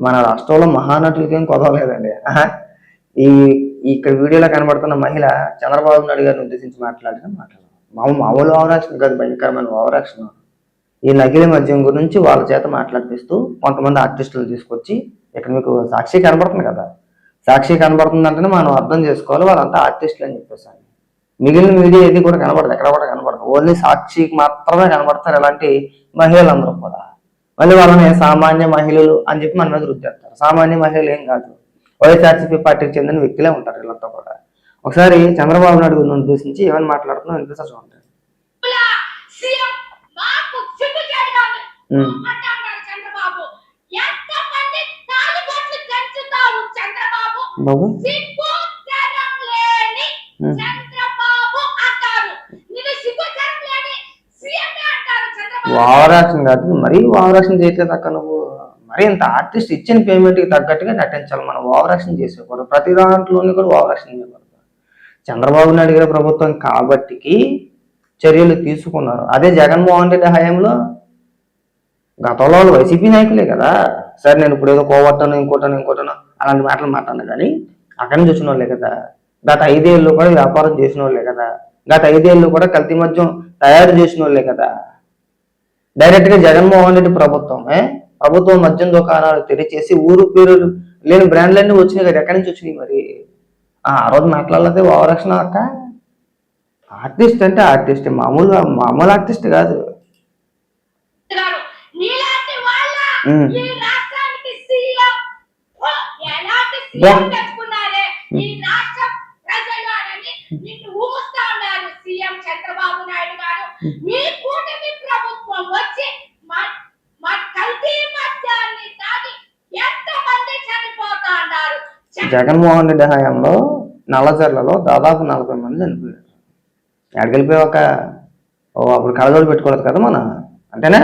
మన రాష్ట్రంలో మహానటులకి ఏం కొదవలేదండి ఈ ఇక్కడ వీడియోలో కనబడుతున్న మహిళ చంద్రబాబు నాయుడు గారిని ఉద్దేశించి మాట్లాడిన మాట్లాడారు మామూలు మామూలు ఓవరాక్షన్ కాదు భయంకరమైన ఓవరాక్షన్. ఈ నకిలీ మద్యం గురించి వాళ్ళ చేత మాట్లాడిపిస్తూ కొంతమంది ఆర్టిస్టులు తీసుకొచ్చి ఇక్కడ మీకు సాక్షి కనబడుతుంది కదా. సాక్షి కనబడుతుంది అంటేనే మనం అర్థం చేసుకోవాలి వాళ్ళంతా ఆర్టిస్టులు అని చెప్పేసి మిగిలిన మీడియా ఏది కూడా కనబడదు ఎక్కడ కూడా కనబడదు. ఓన్లీ సాక్షికి మాత్రమే కనబడతారు ఇలాంటి మహిళలందరూ కూడా. మళ్ళీ వాళ్ళని సామాన్య మహిళలు అని చెప్పి మన మీద రుద్దేస్తారు సామాన్య మహిళలు ఏం కాదు. వైఎస్ఆర్సీపీ పార్టీకి చెందిన వ్యక్తులే ఉంటారు వీళ్ళంతా కూడా. ఒకసారి చంద్రబాబు నాయుడు గురిని ఉద్దేశించి ఏమని మాట్లాడుతున్నా వినిపిస్తా చూడండి. సీఎం మాకు సిగ్గుచేటుగా ఉంది. ఉమ్. అంటున్నాడు చంద్రబాబు ఎంతమంది తాలిబొట్లు పెంచుతావు చంద్రబాబు బాబు సిగ్గు శరం లేని ఉమ్. చంద్రబాబు అంటారు నిన్ను సిగ్గు శరం లేని సీఎం అంటారు చంద్రబాబు ఓవరాక్షన్ కాదు మరీ ఓవరాక్షన్ చేయట్లేదు అక్క. నువ్వు మరి ఇంత ఆర్టిస్ట్ ఇచ్చిన పేమెంట్కి తగ్గట్టుగా నటించాలి. మనం ఓవరాక్షన్ చేసేకూడదు ప్రతి దాంట్లోని కూడా ఓవరాక్షన్ చేయకూడదు. చంద్రబాబు నాయుడు గారి ప్రభుత్వం కాబట్టికి చర్యలు తీసుకున్నారు. అదే జగన్మోహన్ రెడ్డి హయాంలో గతంలో వాళ్ళు వైసీపీ నాయకులే కదా. సరే నేను ఇప్పుడు ఏదో కోవట్టను ఇంకోటను ఇంకోటను అలాంటి మాటలు మాట్లాడినా కానీ అక్కడి నుంచి వచ్చిన వాళ్ళే కదా. గత ఐదేళ్ళు కూడా వ్యాపారం చేసిన వాళ్ళే కదా. గత ఐదేళ్ళు కూడా కల్తీ మద్యం తయారు చేసిన వాళ్ళే కదా. డైరెక్ట్గా జగన్మోహన్ రెడ్డి ప్రభుత్వమే ప్రభుత్వం మద్యం దుకాణాలు తెరిచేసి ఊరు పేరు లేని బ్రాండ్లన్నీ వచ్చినాయి కదా ఎక్కడి నుంచి వచ్చినాయి మరి? ఆ రోజు మాట్లాడలేదే ఓవరాక్షన్ అక్క. ఆర్టిస్ట్ అంటే ఆర్టిస్ట్ మామూలుగా మామూలు ఆర్టిస్ట్ కాదు నీలాంటి వాళ్ళ ఉమ్. ఈ రాష్ట్రానికి సీఎం ఓ, ఎలాంటి బా. సీఎం తెచ్చుకున్నారే ఈ రాష్ట్ర ప్రజలు అని నిన్ను ఊస్తా ఉన్నారు సీఎం చంద్రబాబు నాయుడు గారు మీ కూటమి ప్రభుత్వం వచ్చి మా మా కల్తీ మద్యాన్ని తాగి ఎంతమంది చనిపోతా ఉన్నారు చ- జగన్మోహన్ రెడ్డి హయాంలో నల్లజర్లలో దాదాపు నలభై మంది చనిపోయారు. ఎక్కడికి వెళ్ళిపోయాక ఓ అప్పుడు కళ్ళజోడు పెట్టుకోలేదు కదా మన? అంతేనా?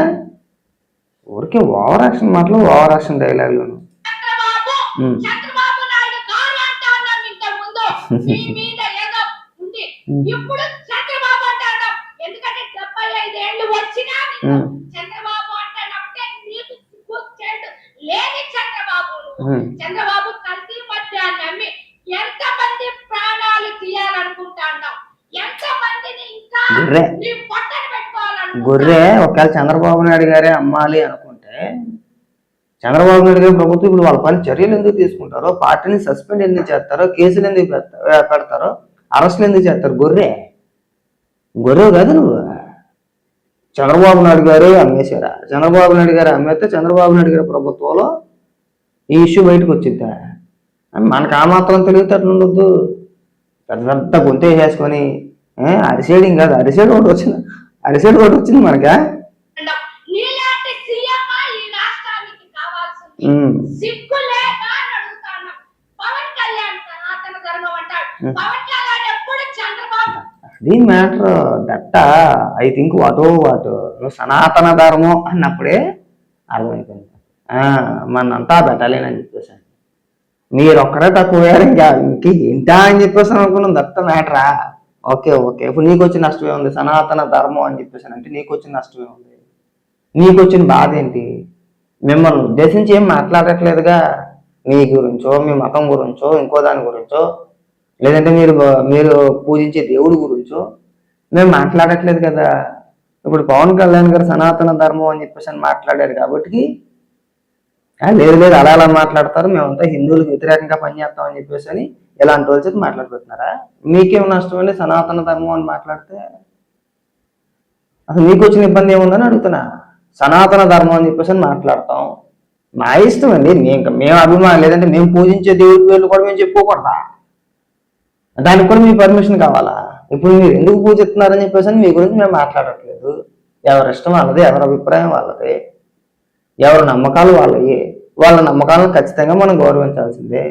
ఊరికే ఓవర్ యాక్షన్ మాటలు ఓవర్ యాక్షన్ డైలాగులు. చంద్రబాబు ఉమ్. చంద్రబాబు నాయుడు గారు అంటా ఉన్నాం ఇంత ముందు మీ మీద ఏదో ఉంది ఉమ్. ఇప్పుడు చంద్రబాబు అంటాడు ఎందుకంటే డెబ్బై ఐదేళ్ళు వచ్చినా నీకు ఉమ్. చంద్రబాబు అంటానంటే నీకు సిగ్గు చేటు లేని చంద్రబాబు నువ్వు. ఉమ్. చంద్రబాబు కల్తీ మద్యాన్ని అమ్మి ఎంత మంది ప్రాణాలు తీయాలనుకుంటున్నావు ఎంత మందిని ఇంకా గొర్రె. గొర్రె ఒకవేళ చంద్రబాబు నాయుడు గారే అమ్మాలి అనుకుంటే చంద్రబాబు నాయుడు గారి ప్రభుత్వం ఇప్పుడు వాళ్ళ పని చర్యలు ఎందుకు తీసుకుంటారో పార్టీని సస్పెండ్ ఎందుకు చేస్తారో కేసులు ఎందుకు పెడతా- పెడతారో అరెస్టులు ఎందుకు చేస్తారు? గొర్రె. గొర్రె కాదు నువ్వు. చంద్రబాబు నాయుడు గారు అమ్మేశారా? చంద్రబాబు నాయుడు గారు అమ్మేస్తే చంద్రబాబు నాయుడు గారి ప్రభుత్వంలో ఈ ఇష్యూ బయటకు వచ్చిద్దా? మనకు ఆ మాత్రం తెలివితేటలు ఉండొద్దు. పెద్ద పెద్ద గొంతు వేసేసుకొని అరిసేయడం కాదు అరిసేడు ఒకటి వచ్చింది. అరిసేడు ఒకటి వచ్చింది మనకా అది మ్యాటర్ దట్ట. ఐ థింక్ వాటో వాటు. నువ్వు సనాతన ధర్మం అన్నప్పుడే అర్థమైపోయింది. ఆ, మనంతా బెటాలియన్ అని చెప్పేసి. మీరు ఒక్కరే తక్కువ ఇంకా. ఇంక ఏంటా అని చెప్పేసి అనుకున్నాం. దట్ట మ్యాటరా? Okay okay. ఇప్పుడు నీకు వచ్చిన నష్టమే ఉంది సనాతన ధర్మం అని చెప్పేసి అంటే నీకు వచ్చిన నష్టమే ఉంది నీకు వచ్చిన బాధ ఏంటి? మిమ్మల్ని ఉద్దేశించి ఏం మాట్లాడట్లేదుగా? మీ గురించో మీ మతం గురించో ఇంకో దాని గురించో? లేదంటే మీరు మీరు పూజించే దేవుడి గురించో? మేము మాట్లాడట్లేదు కదా. ఇప్పుడు పవన్ కళ్యాణ్ గారు సనాతన ధర్మం అని చెప్పేసి అని మాట్లాడారు కాబట్టి కానీ లేదు లేదు అలా అలా మాట్లాడతారు. మేమంతా హిందువులకు వ్యతిరేకంగా పనిచేస్తామని చెప్పేసి అని ఇలాంటి వాళ్ళ చేతి మాట్లాడుతున్నారా మీకేం నష్టమండి సనాతన ధర్మం అని మాట్లాడితే అసలు మీకు వచ్చిన ఇబ్బంది ఏముందని అడుగుతున్నా. సనాతన ధర్మం అని చెప్పేసి అని మాట్లాడతాం. మా ఇష్టం అండి. మేము మేము అభిమానం లేదంటే మేము పూజించే దేవుడి పేర్లు కూడా మేము చెప్పుకోకూడదా? దానికి కూడా మీ పర్మిషన్ కావాలా? ఇప్పుడు మీరు ఎందుకు పూజిస్తున్నారని చెప్పేసి అని మీ గురించి మేము మాట్లాడట్లేదు. ఎవరి ఇష్టం వాళ్ళది ఎవరి అభిప్రాయం వాళ్ళది. ఎవరి నమ్మకాలు వాళ్ళవి వాళ్ళ నమ్మకాలను ఖచ్చితంగా మనం గౌరవించాల్సిందే.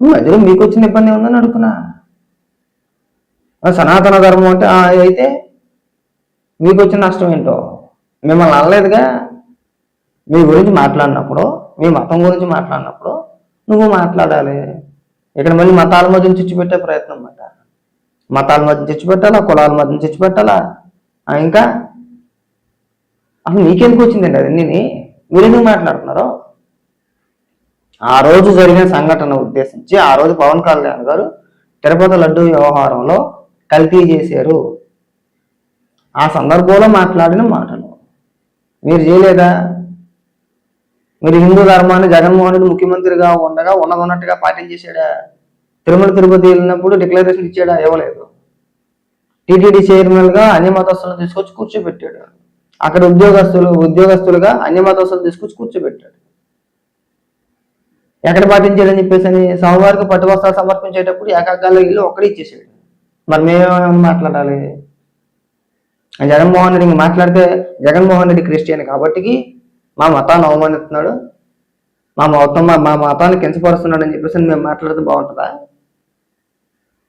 మధ్యలో మీకు వచ్చిన ఇబ్బంది ఉందని అడుగుతున్నా? సనాతన ధర్మం అంటే అయితే మీకు వచ్చిన నష్టం ఏంటో? మిమ్మల్ని అనలేదుగా? మీ గురించి మాట్లాడినప్పుడు మీ మతం గురించి మాట్లాడినప్పుడు నువ్వు మాట్లాడాలి. ఇక్కడ మళ్ళీ మతాల మధ్య చిచ్చిపెట్టే ప్రయత్నం అన్నమాట. మతాల మధ్య చిచ్చిపెట్టాలా కులాల మధ్య చిచ్చిపెట్టాలా ఇంకా అసలు నీకెందుకు వచ్చిందండి అది? నేను మీరు ఎందుకు మాట్లాడుతున్నారు? ఆ రోజు జరిగిన సంఘటన ఉద్దేశించి ఆ రోజు పవన్ కళ్యాణ్ గారు తిరుపతి లడ్డు వ్యవహారంలో కల్తీ చేశారు. ఆ సందర్భంలో మాట్లాడిన మాటలు. మీరు చేయలేదా? మీరు హిందూ ధర్మాన్ని జగన్మోహన్ రెడ్డి ముఖ్యమంత్రిగా ఉండగా ఉన్నది ఉన్నట్టుగా పాటించేశాడా తిరుమల తిరుపతి వెళ్ళినప్పుడు డిక్లరేషన్ ఇచ్చాడా? ఇవ్వలేదు. టీటీడీ చైర్మన్గా అన్ని మతస్థులను తీసుకొచ్చి కూర్చోబెట్టాడు. అక్కడ ఉద్యోగస్తులు ఉద్యోగస్తులుగా అన్యమతోసం తీసుకొచ్చి కూర్చోబెట్టాడు. ఎక్కడ పాటించాడని చెప్పేసి అని సోమవారికి పట్టువస్త్రాలు సమర్పించేటప్పుడు ఏకాగ్రాల్లో ఇల్లు ఒక్కడే ఇచ్చేసాడు. మరి మేమేమైనా మాట్లాడాలి? జగన్మోహన్ రెడ్డి మాట్లాడితే జగన్మోహన్ రెడ్డి క్రిస్టియన్ కాబట్టికి మా మతాన్ని అవమానిస్తున్నాడు. మా మతం మా మతాన్ని కించపరుస్తున్నాడు అని చెప్పేసి మేము మాట్లాడితే బాగుంటుందా?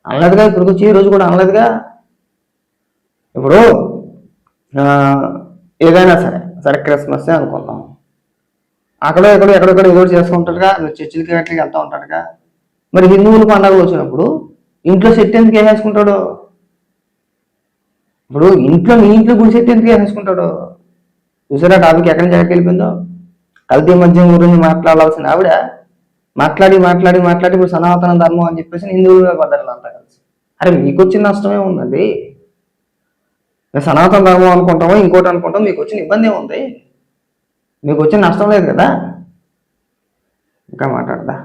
అనలేదుగా ఇప్పుడు వచ్చి ఈ రోజు కూడా అనలేదుగా? ఇప్పుడు ఏదైనా సరే సరే క్రిస్మస్ అనుకుందాం. అక్కడ ఎక్కడో ఎక్కడెక్కడ ఏదో చేసుకుంటాడుగా చర్చిలకి గట్లకి వెళ్తూ ఉంటాడుగా. మరి హిందువుల పండుగలు వచ్చినప్పుడు ఇంట్లో సెట్ ఎందుకు వేసేసుకుంటాడు? ఇప్పుడు ఇంట్లో నీ ఇంట్లో గుడి సెట్ ఎందుకు వేసేసుకుంటాడు? చూసారా టాపిక్ ఎక్కడి నుంచి ఎక్కడికి వెళ్ళిపోయిందో కల్తీ మద్యం గురించి మాట్లాడాల్సిన ఆవిడ మాట్లాడి మాట్లాడి మాట్లాడి ఇప్పుడు సనాతన ధర్మం అని చెప్పేసి హిందువులుగా పడ్డారు అంతా కలిసి. అరే మీకు వచ్చిన నష్టమే ఉందండి. సనాతన ధర్మం అనుకుంటామో ఇంకోటి అనుకుంటాం మీకు వచ్చిన ఇబ్బంది ఏముంది? మీకు వచ్చిన నష్టం లేదు కదా? ఇంకా మాట్లాడదా?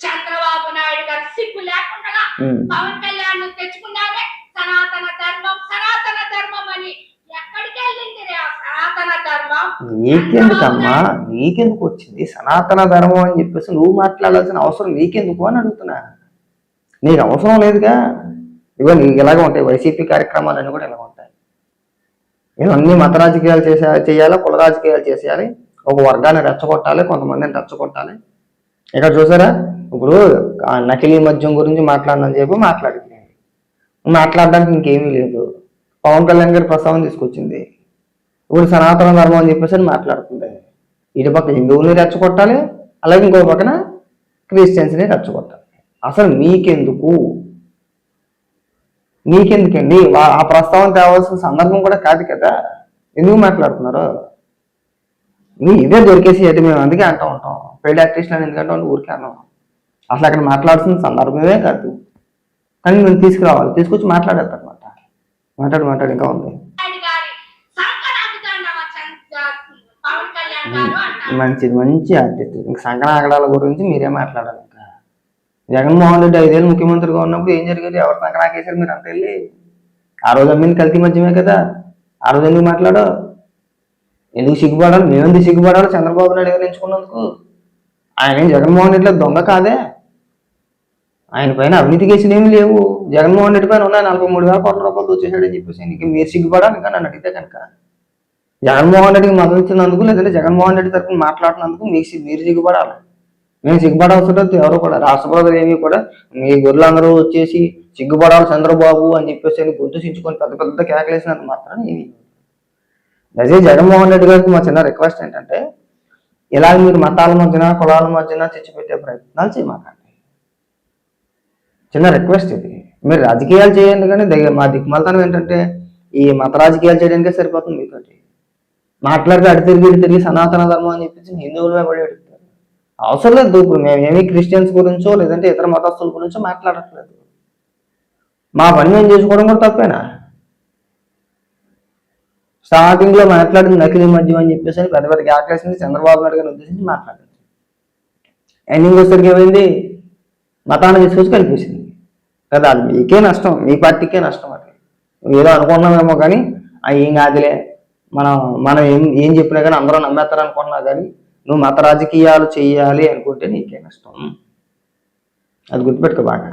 చంద్రబాబు నాయుడు గారు సిగ్గు లేకుండా ఉమ్. పవన్ కళ్యాణ్ తెచ్చుకున్నారే సనాతన ధర్మం సనాతన ధర్మం అని. ఎక్కడికి వెళ్ళింది రే ఆ సనాతన ధర్మం? నీకెందుకమ్మా? నీకెందుకు వచ్చింది? సనాతన ధర్మం అని చెప్పేసి నువ్వు మాట్లాడాల్సిన అవసరం నీకెందుకు అని అడుగుతున్నా. నీకు అవసరం లేదుగా? ఇగో ఇలాగ ఉంటాయి. వైసీపీ కార్యక్రమాలన్నీ కూడా ఇలా ఉంటాయి. ఇవన్నీ మత రాజకీయాలు చేసే చేయాలి కుల రాజకీయాలు చేసేయాలి. ఒక వర్గాన్ని రెచ్చగొట్టాలి కొంతమందిని రెచ్చగొట్టాలి. ఇక్కడ చూసారా? ఇప్పుడు నకిలీ మద్యం గురించి మాట్లాడనని చెప్పి మాట్లాడింది మాట్లాడడానికి ఇంకేమీ లేదు. పవన్ కళ్యాణ్ గారి ప్రస్తావన తీసుకొచ్చింది. ఇప్పుడు సనాతన ధర్మం అని చెప్పేసి మాట్లాడుతుంది. ఇటు పక్క హిందువుని రెచ్చగొట్టాలి అలాగే ఇంకో పక్కన క్రిస్టియన్స్ని రెచ్చగొట్టాలి. అసలు మీకెందుకు? మీకెందుకండి వా- ఆ ప్రస్తావన తేవాల్సిన సందర్భం కూడా కాదు కదా. ఎందుకు మాట్లాడుతున్నారు? ఇది ఇదే దొరికేసి అయితే మేము అందుకే అంటూ ఉంటాం. పెళ్ళి ఆర్టిస్ట్ అని ఎందుకంటే వాళ్ళు ఊరికే అన్నాం. అసలు అక్కడ మాట్లాడాల్సిన సందర్భమే కాదు. కానీ మేము తీసుకురావాలి. తీసుకొచ్చి మాట్లాడేది అనమాట మాట్లాడు మాట్లాడు ఇంకా ఉంది. మంచిది మంచి ఆర్టిస్ట్ ఇంక సంకనాగడాల గురించి మీరే మాట్లాడాలి. జగన్మోహన్ రెడ్డి ఐదేళ్ళు ముఖ్యమంత్రిగా ఉన్నప్పుడు ఏం జరిగేది? ఎవరు సంకనాకేశారు మీరు అంత వెళ్ళి ఆ రోజు అమ్మింది కల్తీ మధ్యమే కదా. ఆ రోజు ఎందుకు మాట్లాడో ఎందుకు సిగ్గుపడాలి? మేమెందుకు సిగ్గుపడాలి? చంద్రబాబు నాయుడు గారు ఎంచుకున్నందుకు. ఆయన జగన్మోహన్ రెడ్డిలో దొంగ కాదే? ఆయన పైన అవినీతి కేసులు ఏమి లేవు. జగన్మోహన్ రెడ్డి పైన ఉన్నాయి నలభై మూడు వేల కోట్ల రూపాయలు వచ్చేసాడని చెప్పేసి నీకు మీరు సిగ్గుపడాలి? ఇంకా నన్ను అడిగితే కనుక. జగన్మోహన్ రెడ్డికి మద్దతు ఇచ్చినందుకు లేదంటే జగన్మోహన్ రెడ్డి తరఫున మాట్లాడినందుకు మీకు మీరు సిగ్గుపడాలి? మేము సిగ్గుపడాల్సి లేదు ఎవరు కూడా రాష్ట్ర ప్రజలు ఏమీ కూడా మీ గొర్రెలందరూ వచ్చేసి సిగ్గుపడాలి చంద్రబాబు అని చెప్పేసి గుర్తుంచుకొని పెద్ద పెద్ద కేకలేసినంత మాత్రం ఇది అదే జగన్మోహన్ రెడ్డి గారికి మా చిన్న రిక్వెస్ట్ ఏంటంటే ఇలా మీరు మతాల మధ్యన కులాల మధ్యన తెచ్చిపెట్టే ప్రయత్నాలు చేయమాకండి. చిన్న రిక్వెస్ట్ ఇది. మీరు రాజకీయాలు చేయండి కానీ దగ్గర మా దిక్మలతనం ఏంటంటే ఈ మత రాజకీయాలు చేయడానికే సరిపోతుంది మీతోటి. మాట్లాడితే అడి తిరిగి ఇటు తిరిగి సనాతన ధర్మం అని చెప్పేసి హిందువులమే పడి అవసరం లేదు ఇప్పుడు మేము ఏమి క్రిస్టియన్స్ గురించో లేదంటే ఇతర మతస్థుల గురించో మాట్లాడట్లేదు. మా పని మేము చేసుకోవడం కూడా తప్పేనా? స్టార్టింగ్లో మాట్లాడింది నకిలీ మద్యం అని చెప్పేసి అని పెద్ద పెద్ద ఆకర్షించి చంద్రబాబు నాయుడు గారిని ఉద్దేశించి మాట్లాడింది. ఎండింగ్ వచ్చేసరికి ఏమైంది? మతాన్ని తీసుకొచ్చి కనిపించింది కదా అది మీకే నష్టం మీ పార్టీకే నష్టం అది. ఏదో అనుకున్నామేమో కానీ ఏం కాదులే. మనం మనం ఏం ఏం చెప్పినా కానీ అందరూ నమ్మేస్తారు అనుకున్నా కానీ నువ్వు మత రాజకీయాలు చేయాలి అనుకుంటే నీకే నష్టం అది గుర్తుపెట్టుకో బాగా.